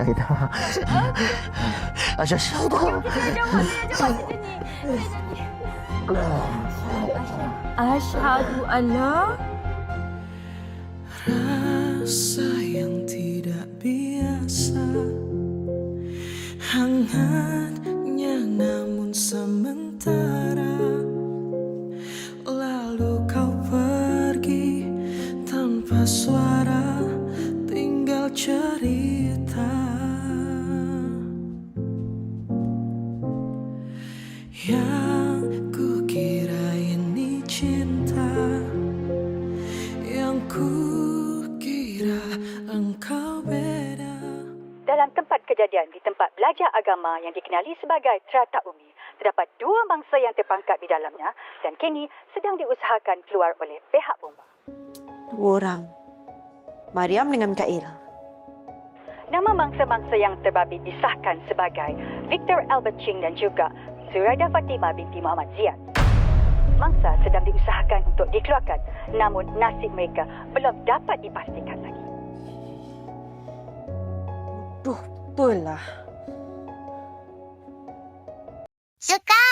Aida. Asya Syahda. Asyhadu alla Rasa yang tidak biasa Hangatnya namun sementara Lalu kau pergi tanpa suara Tinggal cerita Yang ku kira ini cinta Yang ku kira engkau beda Dalam tempat kejadian di tempat belajar agama yang dikenali sebagai Trata Umi, terdapat dua mangsa yang terpangkap di dalamnya dan kini sedang diusahakan keluar oleh pihak bomba. Dua orang. Mariam dengan Mikail. Nama mangsa-mangsa yang terbabi disahkan sebagai Victor Albert Ching dan juga Zuraida Fatimah binti Muhammad Ziad. Mangsa sedang diusahakan untuk dikeluarkan namun nasib mereka belum dapat dipastikan lagi. Duh, betul lah. Suka!